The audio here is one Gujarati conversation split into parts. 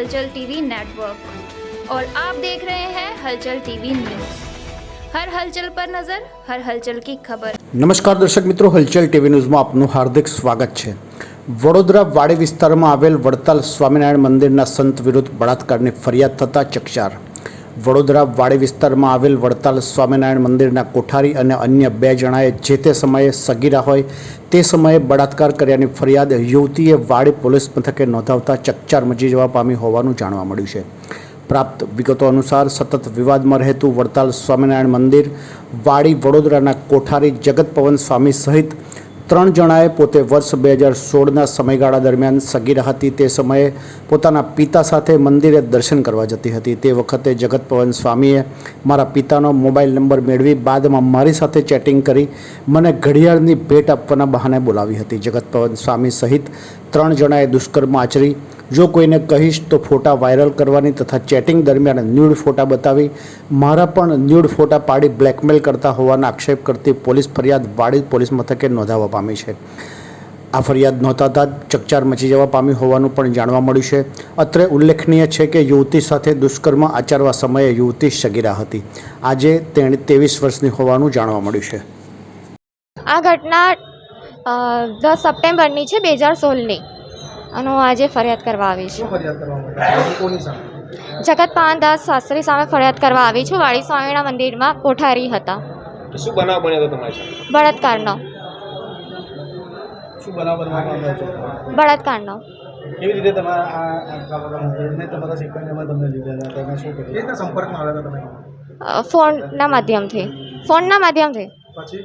हलचल टीवी नेटवर्क और आप देख रहे हैं हलचल टीवी न्यूज हर हलचल पर नजर हर हलचल की खबर નમસ્કાર દર્શક મિત્રો હલચલ ટીવી ન્યૂઝમાં આપનું હાર્દિક સ્વાગત છે વડોદરા વાડી વિસ્તારમાં આવેલ વડતાલ સ્વામિનારાયણ મંદિરના સંત વિરુદ્ધ બળાત્કારની ફરિયાદ થતાં ચકચાર વડોદરા વાડી વિસ્તારમાં આવેલ વડતાલ સ્વામિનારાયણ મંદિરના કોઠારી અને અન્ય બે જણાએ જે તે સમયે સગીરા હોય તે સમયે બળાત્કાર કર્યાની ફરિયાદ યુવતીએ વાડી પોલીસ મથકે નોંધાવતા ચકચાર મચી જવા પામી હોવાનું જાણવા મળ્યું છે. પ્રાપ્ત વિગતો અનુસાર સતત વિવાદમાં રહેતું વડતાલ સ્વામિનારાયણ મંદિર, વાડી વડોદરાના કોઠારી જગત પવન સ્વામી સહિત ત્રણ જણાએ પોતે વર્ષ બે હજાર સોળના સમયગાળા દરમિયાન સગીરા હતી. તે સમયે પોતાના પિતા સાથે મંદિરે દર્શન કરવા જતી હતી. તે વખતે જગત પવન સ્વામીએ મારા પિતાનો મોબાઈલ નંબર મેળવી બાદમાં મારી સાથે ચેટિંગ કરી મને ઘડિયાળની ભેટ આપવાના બહાને બોલાવી હતી. જગત પવન સ્વામી સહિત ત્રણ જણાએ દુષ્કર્મ આચરી જો કોઈને કહીશ તો ફોટા વાયરલ કરવાની તથા ચેટિંગ દરમિયાન ન્યૂડ ફોટા બતાવી, મારા પણ ન્યૂડ ફોટા પાડી બ્લેકમેલ કરતા હોવાના આક્ષેપ કરતી પોલીસ ફરિયાદ વાડી પોલીસ મથકે નોંધાવવા પામી છે. આ ફરિયાદ નોંધાતા જ ચકચાર મચી જવા પામી હોવાનું પણ જાણવા મળ્યું છે. અત્રે ઉલ્લેખનીય છે કે યુવતી સાથે દુષ્કર્મ આચરવા સમયે યુવતી સગીરા હતી. આજે તેણે ત્રેવીસ વર્ષની હોવાનું જાણવા મળ્યું છે. આ ઘટના દસ સપ્ટેમ્બરની છે, બે હજાર સોળની. અને હું આજે ફરિયાદ કરવા આવી છું. ફરિયાદ કરવા માટે? જગત પાનદાસ શાસ્ત્રી સામે ફરિયાદ કરવા આવી છું. વાળી સ્વામીના મંદિરમાં કોઠારી હતા. શું બનાવ બન્યો હતો તમારી સાથે બળાત્કારનો. શું બનાવ બળાત્કારનો. કેવી રીતે તમારા આ આટલા તમારા સિકંદરમાં તમને લીધા હતા. તમે શું કર્યું? રીતે સંપર્કમાં આવ્યા હતા તમે? ફોનના માધ્યમથી. ફોનના માધ્યમથી. પછી?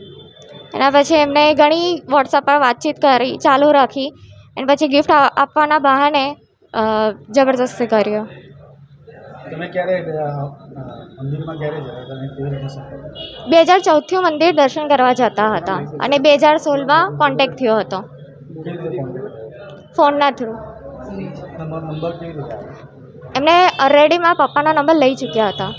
એના પછી એમને ઘણી વોટ્સઅપ પર વાતચીત કરી ચાલુ રાખી. અને પછી ગિફ્ટ આપવાના બહાને જબરજસ્તી જબરદસ્તી કર્યો. તમે ક્યારે મંદિરમાં ક્યારે બે હજાર ચૌદથી મંદિર દર્શન કરવા જતા હતા અને બે હજાર સોળમાં કોન્ટેક્ટ થયો હતો. ફોનના થ્રુ એમને ઓલરેડી મારા પપ્પાનો નંબર લઈ ચૂક્યા હતા.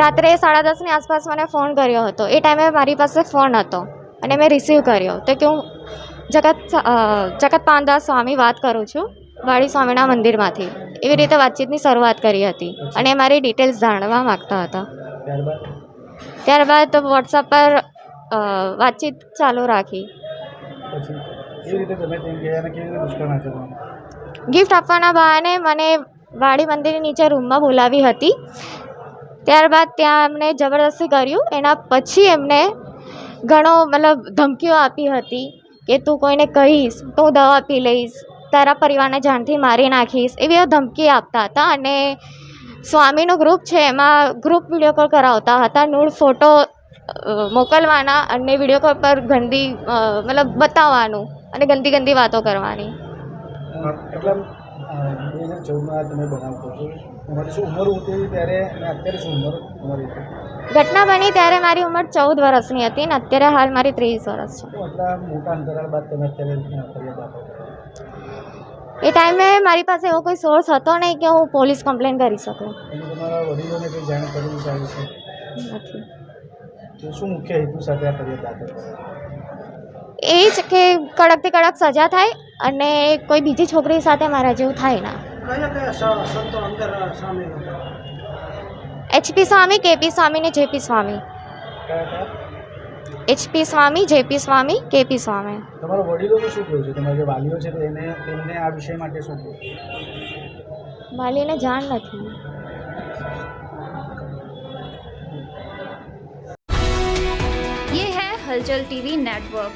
રાત્રે સાડા દસની આસપાસ મને ફોન કર્યો હતો. એ ટાઈમે મારી પાસે ફોન હતો અને મેં રિસીવ કર્યો. તો કે હું જગત જગત પાનદાસ સ્વામી વાત કરું છું વાડી સ્વામીના મંદિરમાંથી. એવી રીતે વાતચીતની શરૂઆત કરી હતી અને મારી ડિટેલ્સ જાણવા માગતા હતા. ત્યારબાદ વોટ્સઅપ પર વાતચીત ચાલુ રાખી. ગિફ્ટ આપવાના બહાને મને વાડી મંદિરની નીચે રૂમમાં બોલાવી હતી. ત્યારબાદ ત્યાં એમને જબરદસ્તી કર્યું. એના પછી એમને ઘણો મતલબ ધમકીઓ આપી હતી. કે તું કોઈને કહીશ, તો દવા પી લઈશ, તારા પરિવારને જાનથી મારી નાખીશ, એવી ધમકી આપતા હતા. અને સ્વામીનું ગ્રુપ છે, એમાં ગ્રુપ વીડિયો કોલ કરાવતા હતા. નૂળ ફોટો મોકલવાના અને વીડિયો કોલ પર ગંદી મતલબ બતાવવાનું અને ગંદી ગંદી વાતો કરવાની. બે હજાર ચૌદમાં તમે બનાવતો છો તમારી શું ઉંમર હતી ત્યારે અને અત્યારે શું ઉંમર તમારી ઘટના બની ત્યારે મારી ઉંમર ચૌદ વર્ષની હતી ને અત્યારે હાલ મારી ત્રેવીસ વર્ષ છે. આટલા મોટા અંતરાળ બાદ તમે અત્યારે ફરિયાદ આપો એ ટાઈમે મારી પાસે એવો કોઈ સોર્સ હતો નહીં કે હું પોલીસ કમ્પ્લેન કરી શકું. તમારા વડીલોને કંઈ જાણ કરવી ચાલે છે? નથી. તો શું મુખ્ય હેતુ સાથે આ ફરિયાદ દાખલ એ જ કે કડકથી કડક સજા થાય અને કોઈ બીજી છોકરી સાથે મારા જેવું થાય ના કયા કયા સંતો અંદર સામે એચપી સ્વામી કેપી સ્વામી ને જેપી સ્વામી કયા કયા HP Swami JP Swami KP Swami તમારા વડીલોનું શું કહેવું છે તમારા જે વાલીઓ છે તો એને તેમને આ વિષય માટે શું કહેવું વાલીને જાણ નથી ये है हलचल टीवी नेटवर्क